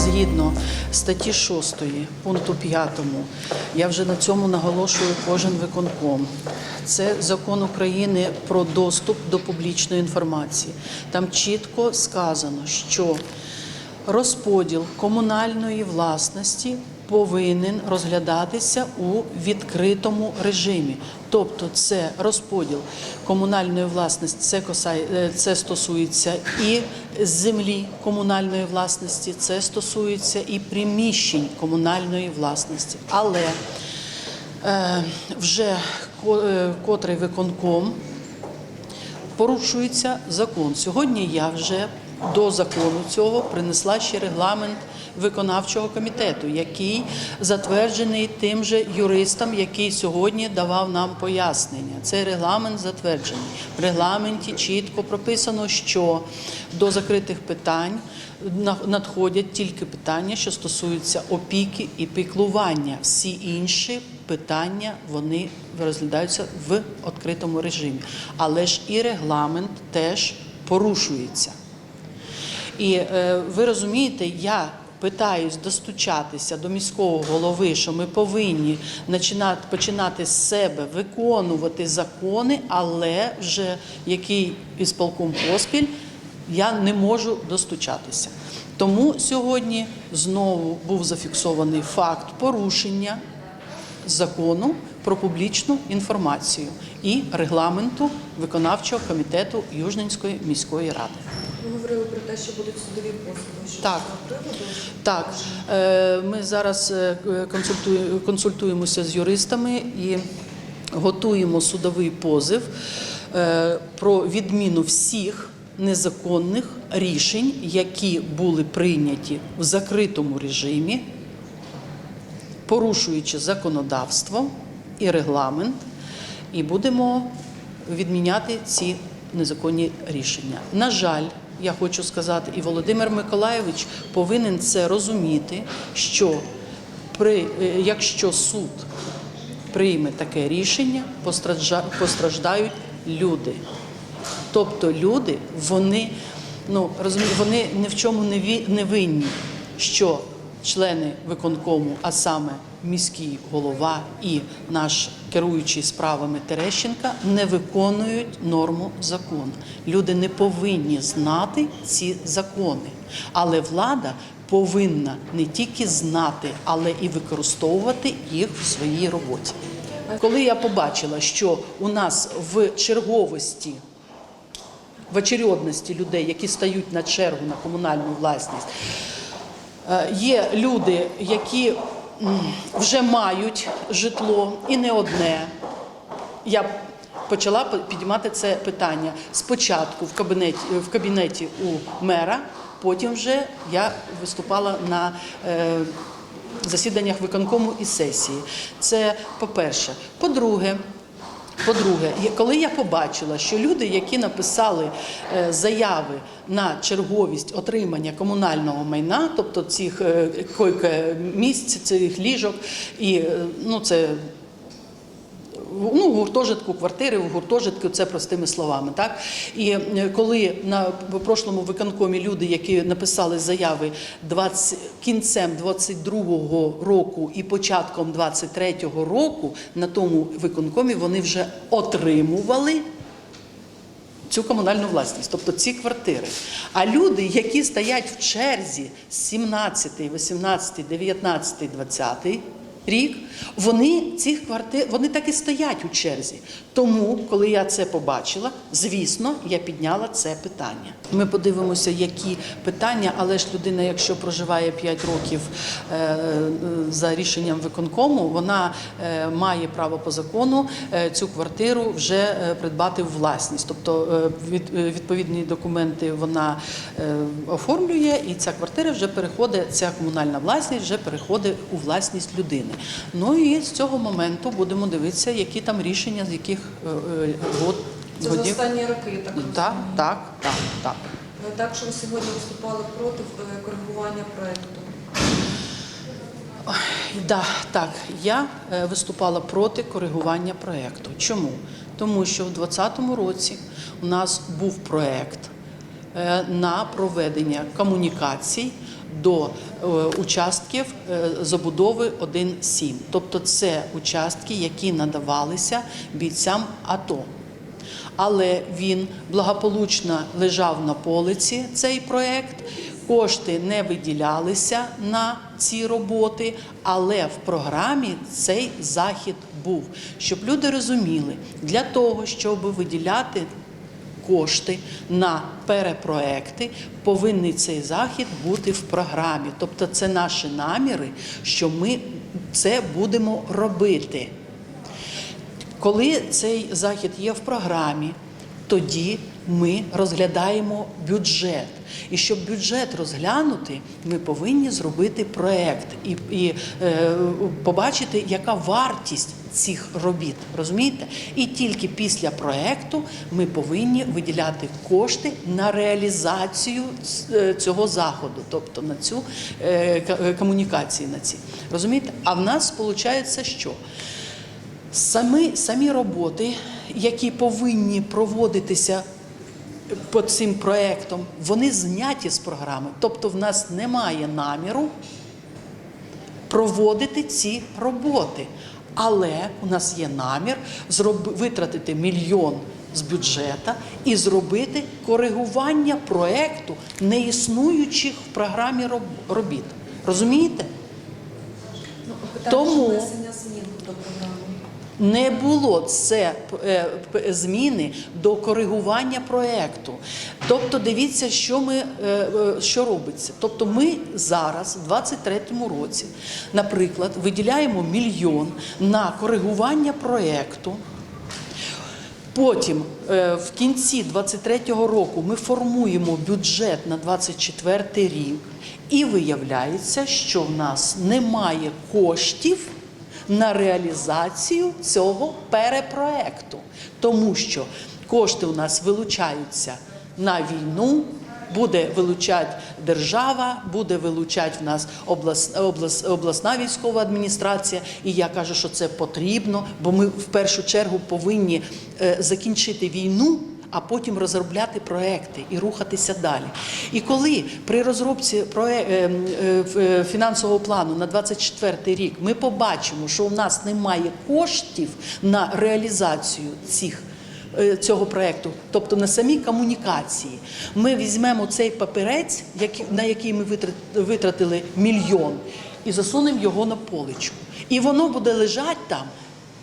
згідно статті 6 пункту 5, я вже на цьому наголошую кожен виконком. Це закон України про доступ до публічної інформації. Там чітко сказано, що розподіл комунальної власності повинен розглядатися у відкритому режимі. Тобто це розподіл комунальної власності, це, косає, е, це стосується і землі комунальної власності, це стосується і приміщень комунальної власності. Але е, вже е, котрий виконком порушується закон. Сьогодні я вже до закону цього принесла ще регламент виконавчого комітету, який затверджений тим же юристом, який сьогодні давав нам пояснення. Цей регламент затверджений. В регламенті чітко прописано, що до закритих питань надходять тільки питання, що стосуються опіки і піклування. Всі інші питання вони розглядаються в відкритому режимі. Але ж і регламент теж порушується. І е, ви розумієте, я питаюсь достучатися до міського голови, що ми повинні починати, з себе виконувати закони, але вже який ісполком поспіль я не можу достучатися. Тому сьогодні знову був зафіксований факт порушення закону про публічну інформацію і регламенту виконавчого комітету Южненської міської ради. Ви говорили про те, що будуть судові позови. Так. Так, е, ми зараз е, консультуємося з юристами і готуємо судовий позов е, про відміну всіх незаконних рішень, які були прийняті в закритому режимі, порушуючи законодавство і регламент, і будемо відміняти ці незаконні рішення. На жаль, я хочу сказати, і Володимир Миколайович повинен це розуміти, що при, е, якщо суд прийме таке рішення, постражда- постраждають люди. Тобто люди, вони, ну, розумі, вони ні в чому не винні, що члени виконкому, а саме міський голова і наш керуючий справами Терещенка, не виконують норму закону. Люди не повинні знати ці закони. Але влада повинна не тільки знати, але і використовувати їх в своїй роботі. Коли я побачила, що у нас в черговості в очередності людей, які стають на чергу на комунальну власність. Е, Є люди, які вже мають житло і не одне. Я почала по- підіймати це питання спочатку в кабінеті, в кабінеті у мера, потім вже я виступала на е, засіданнях виконкому і сесії. Це по-перше. По-друге, по-друге, коли я побачила, що люди, які написали е, заяви на черговість отримання комунального майна, тобто цих е, місць, цих ліжок, і е, ну це ну, гуртожитку, квартири в гуртожитку, це простими словами. Так? І е, коли на прошлому виконкомі люди, які написали заяви 20, кінцем 22-го року і початком 23-го року, на тому виконкомі вони вже отримували цю комунальну власність, тобто ці квартири. А люди, які стоять в черзі з 17, 18, 19, 20 рік, вони цих квартир, вони так і стоять у черзі. Тому, коли я це побачила, звісно, я підняла це питання. Ми подивимося, які питання, але ж людина, якщо проживає 5 років е, за рішенням виконкому, вона е, має право по закону е, цю квартиру вже е, придбати в власність. Тобто е, від- е, відповідні документи вона е, оформлює, і ця квартира вже переходить, ця комунальна власність вже переходить у власність людини. Ну і з цього моменту будемо дивитися, які там рішення, з яких е, е, год, Це за останні роки, так. Так, так, так, так. Е, Так, що ви сьогодні виступали проти е, коригування проекту. Да, так, я е, виступала проти коригування проєкту. Чому? Тому що в 2020 році у нас був проєкт е, на проведення комунікацій до е, участків е, забудови 1.7. Тобто це участки, які надавалися бійцям АТО. Але він благополучно лежав на полиці, цей проект. Кошти не виділялися на ці роботи, але в програмі цей захід був. Щоб люди розуміли, для того, щоб виділяти кошти на перепроекти, повинен цей захід бути в програмі. Тобто це наші наміри, що ми це будемо робити. Коли цей захід є в програмі, тоді ми розглядаємо бюджет. І щоб бюджет розглянути, ми повинні зробити проект і, і е, побачити, яка вартість цих робіт. Розумієте? І тільки після проекту ми повинні виділяти кошти на реалізацію е, цього заходу, тобто на цю е, е, комунікації на ці. Розумієте? А в нас виходить, що Самі, самі роботи, які повинні проводитися по цим проектам, вони зняті з програми. Тобто в нас немає наміру проводити ці роботи. Але у нас є намір витратити мільйон з бюджета і зробити коригування проекту неіснуючих в програмі робіт. Розумієте? Ну, Тому- змін до програми. Не було це е, зміни до коригування проекту. Тобто, дивіться, що ми е, е, що робиться. Тобто, ми зараз, в 23-му році, наприклад, виділяємо мільйон на коригування проекту. Потім е, в кінці 23-го року ми формуємо бюджет на 24 рік, і виявляється, що в нас немає коштів на реалізацію цього перепроекту, тому що кошти у нас вилучаються на війну. Буде вилучати держава, буде вилучати в нас облас, облас, обласна військова адміністрація. І я кажу, що це потрібно, бо ми в першу чергу повинні е, закінчити війну, а потім розробляти проекти і рухатися далі. І коли при розробці е, е, е, фінансового плану на 24 рік ми побачимо, що у нас немає коштів на реалізацію цих цього проекту, тобто на самі комунікації, ми візьмемо цей папірець, на який ми витратили мільйон, і засунемо його на поличку. І воно буде лежати там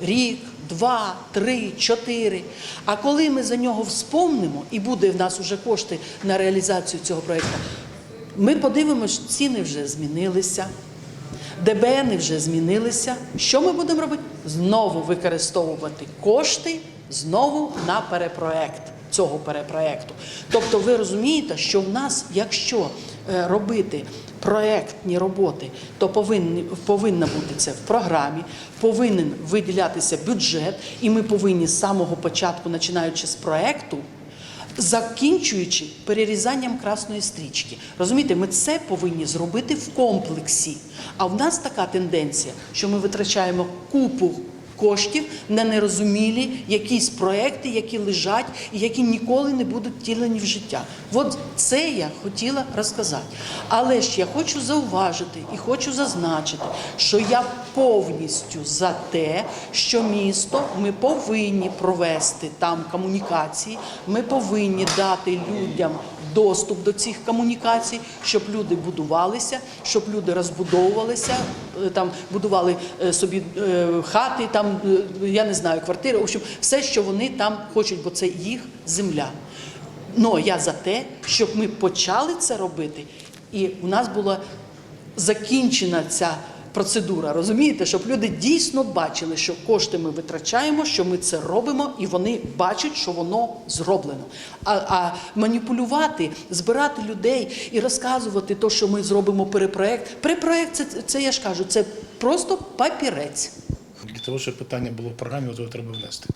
рік, два, три, чотири. А коли ми за нього вспомнимо, і буде в нас вже кошти на реалізацію цього проекту, ми подивимося, ціни вже змінилися. ДБНи вже змінилися. Що ми будемо робити? Знову використовувати кошти знову на перепроект цього перепроекту. Тобто, ви розумієте, що в нас, якщо е, робити проектні роботи, то повинні, повинна бути це в програмі, повинен виділятися бюджет, і ми повинні з самого початку, починаючи з проекту, закінчуючи перерізанням красної стрічки. Розумієте, ми це повинні зробити в комплексі. А в нас така тенденція, що ми витрачаємо купу коштів на нерозумілі якісь проекти, які лежать і які ніколи не будуть втілені в життя. От це я хотіла розказати. Але ж я хочу зауважити і хочу зазначити, що я повністю за те, що місто ми повинні провести там комунікації, ми повинні дати людям доступ до цих комунікацій, щоб люди будувалися, щоб люди розбудовувалися, е, там будували е, собі е, хати, там я не знаю, квартири, в общем, все, що вони там хочуть, бо це їх земля. Ну я за те, щоб ми почали це робити, і у нас була закінчена ця процедура. Розумієте, щоб люди дійсно бачили, що кошти ми витрачаємо, що ми це робимо, і вони бачать, що воно зроблено. А, а маніпулювати, збирати людей і розказувати те, що ми зробимо перепроект. Перепроект це, це я ж кажу, це просто папірець. Для того, щоб питання було в програмі, то треба внести.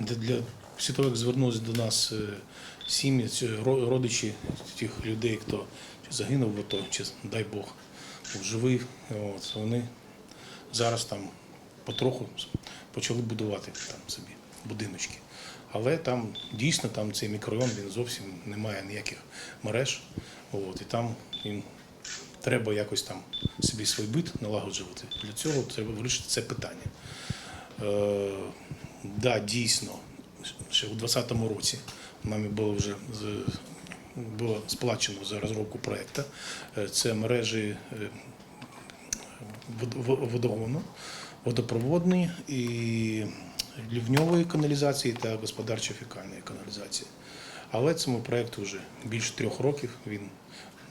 Для, після того, як звернулися до нас е, сім'ї, родичі тих людей, хто чи загинув в АТО, чи, дай Бог, живий, от, вони зараз там потроху почали будувати там собі будиночки. Але там дійсно там цей мікрорайон він зовсім не має ніяких мереж. От, і там їм треба якось там собі свій бит налагоджувати. Для цього треба вирішити це питання. Е, да, дійсно, ще у 2020 році нами було вже було сплачено за розробку проєкту. Е, Це мережі е, вод- вод- водогону, водопроводної і лівньової каналізації та господарчо-фекальної каналізації. Але цьому проєкту вже більше трьох років. Він,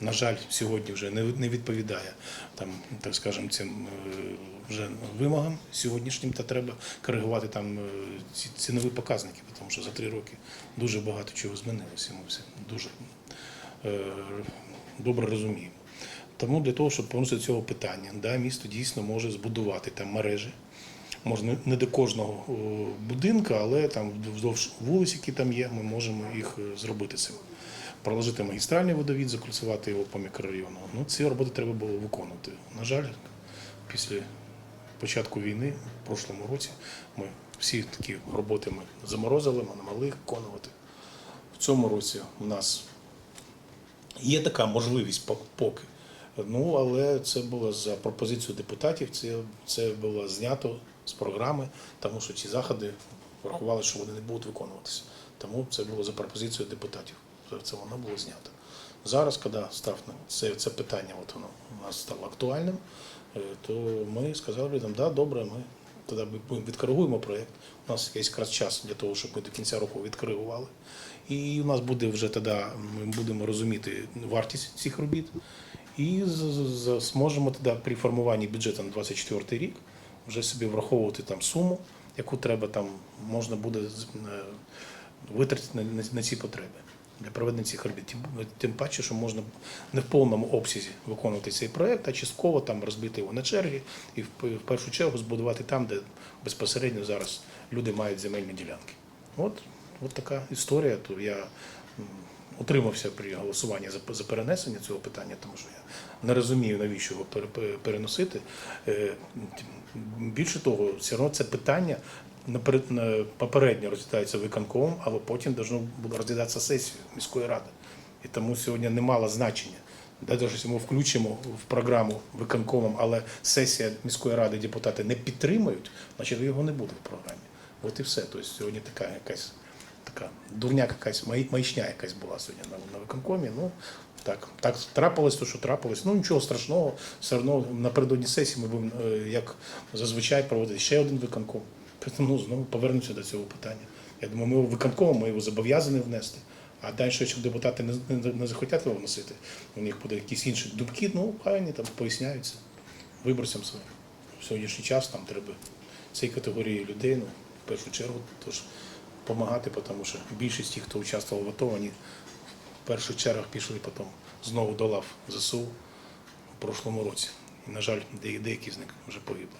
на жаль, сьогодні вже не відповідає там, так скажемо, цим е, вже вимогам сьогоднішнім, та треба коригувати там ці цінові показники, тому що за три роки дуже багато чого змінилося. Дуже добре розуміємо. Тому для того, щоб повернутися до цього питання, да, місто дійсно може збудувати там мережі. Можна не до кожного о, будинка, але там вздовж вулиць, які там є, ми можемо їх е, зробити цим. Проложити магістральний водовід, закольцювати його по мікрорайону. Ну, ці роботи треба було виконувати. На жаль, після початку війни, в прошлому році, ми всі такі роботи ми заморозили, ми не могли їх виконувати. В цьому році у нас Є така можливість поки. Ну, але це було за пропозицією депутатів, це, це було знято з програми, тому що ці заходи врахували, що вони не будуть виконуватися. Тому це було за пропозицією депутатів. Це воно було знято. Зараз, коли став це, це питання, от воно у нас стало актуальним, е, то ми сказали людям, да, добре, ми тоді відкоригуємо проєкт. У нас є якраз час для того, щоб ми до кінця року відкоригували. І у нас буде вже тоді, ми будемо розуміти вартість цих робіт. І зможемо тоді при формуванні бюджету на 24 рік вже собі враховувати там суму, яку треба там можна буде е, витратити на, ці потреби для проведення цих робіт. Тим, паче, що можна не в повному обсязі виконувати цей проєкт, а частково там розбити його на черги і в першу чергу збудувати там, де безпосередньо зараз люди мають земельні ділянки. От, от така історія. То я м, утримався при голосуванні за, перенесення цього питання, тому що я не розумію, навіщо його пере- пере- переносити. Е, Більше того, все одно це питання попередньо розглядається виконкомом, але потім буде розглядатися сесією міської ради. І тому сьогодні не мало значення. Навіть ми включимо в програму виконкомом, але сесія міської ради депутати не підтримують, значить його не буде в програмі. От і все. Тобто сьогодні така якась така дурня, якась маячня якась була сьогодні на, виконкомі. Ну так, так трапилось, то що трапилось. Ну нічого страшного, все одно напередодні сесії ми будемо, е, як зазвичай, проводити ще один виконком. Ну, знову повернемося до цього питання. Я думаю, ми його виконкомом, ми його зобов'язані внести. А далі, якщо депутати не, не, не захотять його вносити, у них буде якісь інші думки, ну хай вони там поясняються виборцям своїм. В сьогоднішній час там треба цій категорії людей, ну, в першу чергу, тож допомагати, тому що більшість тих, хто участвував в АТО, вони в першу чергу пішли потім знову до лав ЗСУ у прошлому році. І, на жаль, деякі з них вже погибли.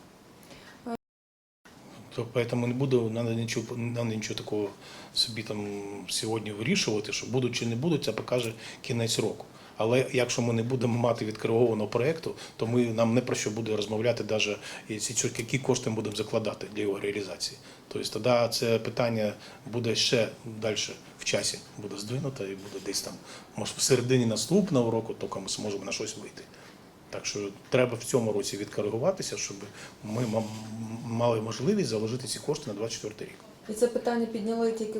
То поэтому не буду, надо нічого, надо нічого такого собі там сьогодні вирішувати, що будуть чи не будуть, це покаже кінець року. Але якщо ми не будемо мати відкоригованого проєкту, то ми, нам не про що буде розмовляти, навіть якщо, які кошти ми будемо закладати для його реалізації. Тобто тоді це питання буде ще далі в часі буде здвинуто і буде десь там, може, в середині наступного року, тільки ми зможемо на щось вийти. Так що треба в цьому році відкоригуватися, щоб ми мали можливість заложити ці кошти на 24 рік. І це питання підняли тільки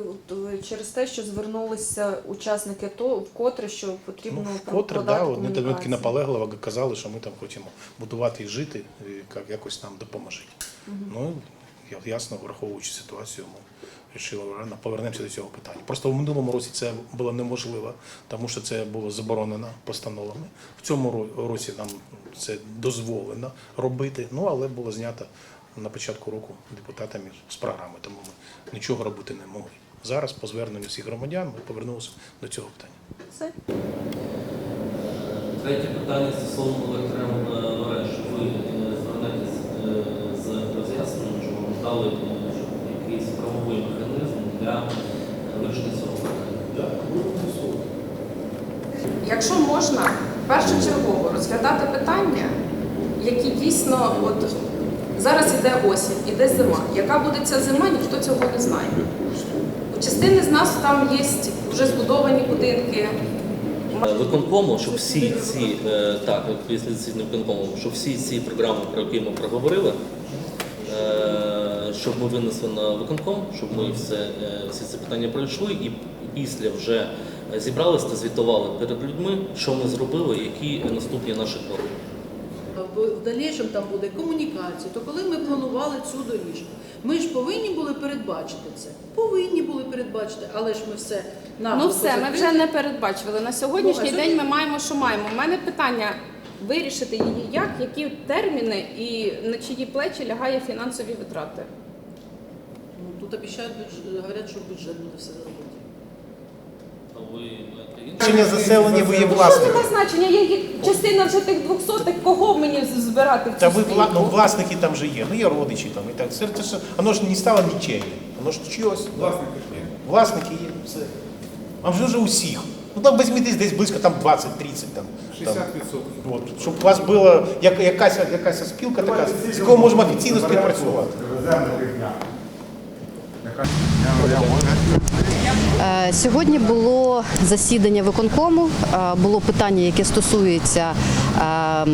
е, через те, що звернулися учасники АТО вкотре, що потрібно Ну, вкотре, да, вони таки наполегливо казали, що ми там хочемо будувати і жити, і як- якось нам допоможіть. Ну, я- ясно, враховуючи ситуацію, ми вирішили, повернемося до цього питання. Просто в минулому році це було неможливо, тому що це було заборонено постановами. В цьому році нам це дозволено робити, ну але було знято на початку року депутатами з програми, тому ми нічого робити не могли. Зараз, по зверненню всіх громадян, ми повернулися до цього питання. Все. Третє питання стосовно електромереж. Ви е, звернетесь е, з роз'ясненням, що вам дали е, якийсь правовий механізм для вирішення цього питання. Якщо можна першочергово розглядати питання, які дійсно от зараз іде осінь, іде зима. Яка буде ця зима, ніхто цього не знає. У частини з нас там є вже збудовані будинки. Е, Виконкому, щоб всі ці е, так, виконкому, щоб всі ці програми, про які ми проговорили, е, щоб ми винесли на виконком, щоб ми все, всі ці питання пройшли і після вже зібралися та звітували перед людьми, що ми зробили, які наступні наші кроки. В дальнішому там буде комунікація. То коли ми планували цю доріжку, ми ж повинні були передбачити це. Повинні були передбачити, але ж ми все Ну наглухо все, ми вже не передбачували. На сьогоднішній Ну, день ми маємо, що маємо. У мене питання вирішити її як, які терміни і на чиї плечі лягає фінансові витрати. Ну, тут обіцяють, говорять, що бюджет буде все зробити. А ви маєте інше? Рішення заселення ви є що власником. таке значення? Є, є частина вже тих 200, кого мені з- збирати в цю Та ви вла... ну, власники там же є, ну є родичі там і так. Це, це ж, воно ж не стало нічейним, воно ж чогось. Власники є. Власники є, все. А вже вже усіх. Ну там візьміть десь, десь близько там 20-30 там. 60%. От, щоб у вас була як, якась, якась спілка така, з кого можемо офіційно співпрацювати. Е, Сьогодні було засідання виконкому. е, Було питання, яке стосується е,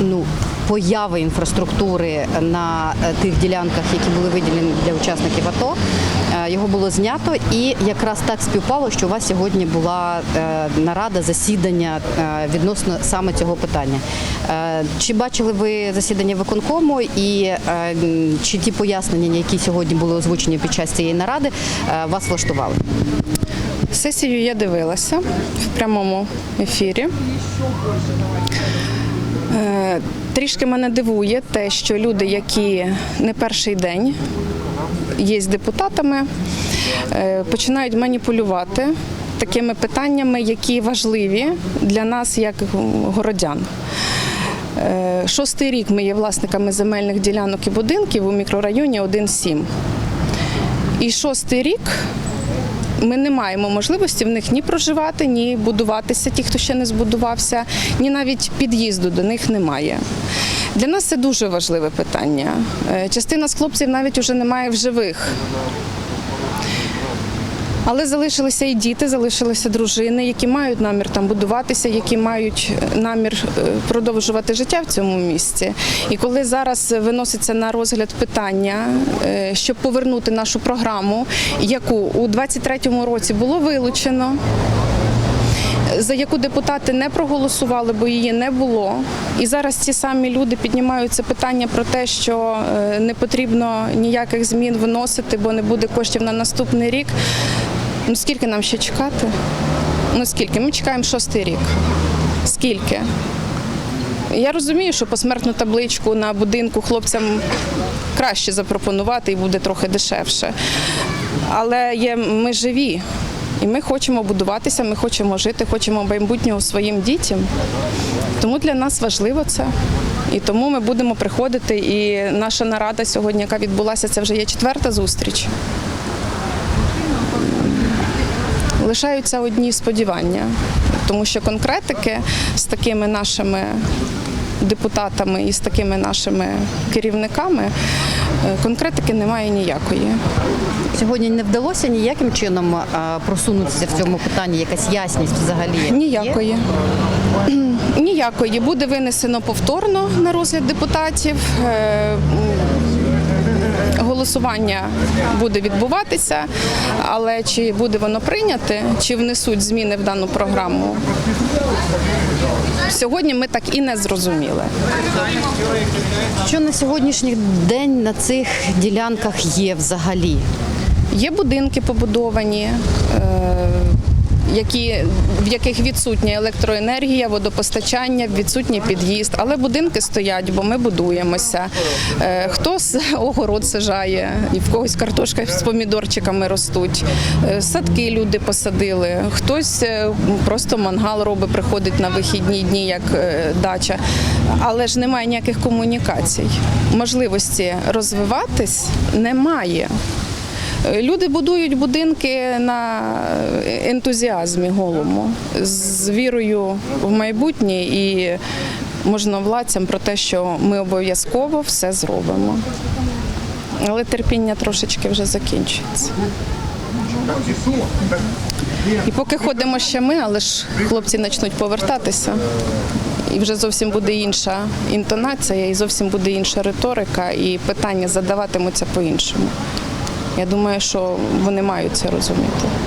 ну, появи інфраструктури на е, тих ділянках, які були виділені для учасників АТО. Е, Його було знято, і якраз так співпало, що у вас сьогодні була е, нарада, засідання відносно саме цього питання. Чи бачили ви засідання виконкому і чи ті пояснення, які сьогодні були озвучені під час цієї наради, вас влаштували? Сесію я дивилася в прямому ефірі. Е, Трішки мене дивує те, що люди, які не перший день є депутатами, е, починають маніпулювати такими питаннями, які важливі для нас, як городян. Е, Шостий рік ми є власниками земельних ділянок і будинків у мікрорайоні 1.7. І шостий рік ми не маємо можливості в них ні проживати, ні будуватися, ті, хто ще не збудувався, ні навіть під'їзду до них немає. Для нас це дуже важливе питання. Е, Частина з хлопців навіть уже немає в живих. Але залишилися і діти, залишилися дружини, які мають намір там будуватися, які мають е, намір е, продовжувати життя в цьому місці. І коли зараз виноситься на розгляд питання, е, щоб повернути нашу програму, яку у 23-му році було вилучено. За яку депутати не проголосували, бо її не було. І зараз ці самі люди піднімають це питання про те, що не потрібно ніяких змін вносити, бо не буде коштів на наступний рік. Ну скільки нам ще чекати? Ну скільки? Ми чекаємо шостий рік. Скільки? Я розумію, що посмертну табличку на будинку хлопцям краще запропонувати і буде трохи дешевше. Але є, ми живі. І ми хочемо будуватися, ми хочемо жити, хочемо майбутнього своїм дітям. Тому для нас важливо це. І тому ми будемо приходити. І наша нарада сьогодні, яка відбулася, це вже є четверта зустріч. Лишаються одні сподівання, тому що конкретики з такими нашими депутатами і з такими нашими керівниками е, конкретики немає ніякої. Сьогодні не вдалося ніяким чином е, просунутися в цьому питанні, якась ясність взагалі є? Ніякої. Ніякої. Буде винесено повторно на розгляд депутатів. Голосування буде відбуватися, але чи буде воно прийняте, чи внесуть зміни в дану програму, сьогодні ми так і не зрозуміли. Що на сьогоднішній день на цих ділянках є взагалі? Є будинки побудовані, е, які, в яких відсутня електроенергія, водопостачання, відсутній під'їзд. Але будинки стоять, бо ми будуємося. Е, Хтось огород сажає, і в когось картошка з помідорчиками ростуть. Е, Садки люди посадили, хтось е, просто мангал робить, приходить на вихідні дні, як дача. Але ж немає ніяких комунікацій. Можливості розвиватись немає. Люди будують будинки на ентузіазмі голому, з вірою в майбутнє і можновладцям про те, що ми обов'язково все зробимо. Але терпіння трошечки вже закінчується. І поки ходимо ще ми, але ж хлопці почнуть повертатися. І вже зовсім буде інша інтонація, і зовсім буде інша риторика, і питання задаватимуться по-іншому. Я думаю, що вони мають це розуміти.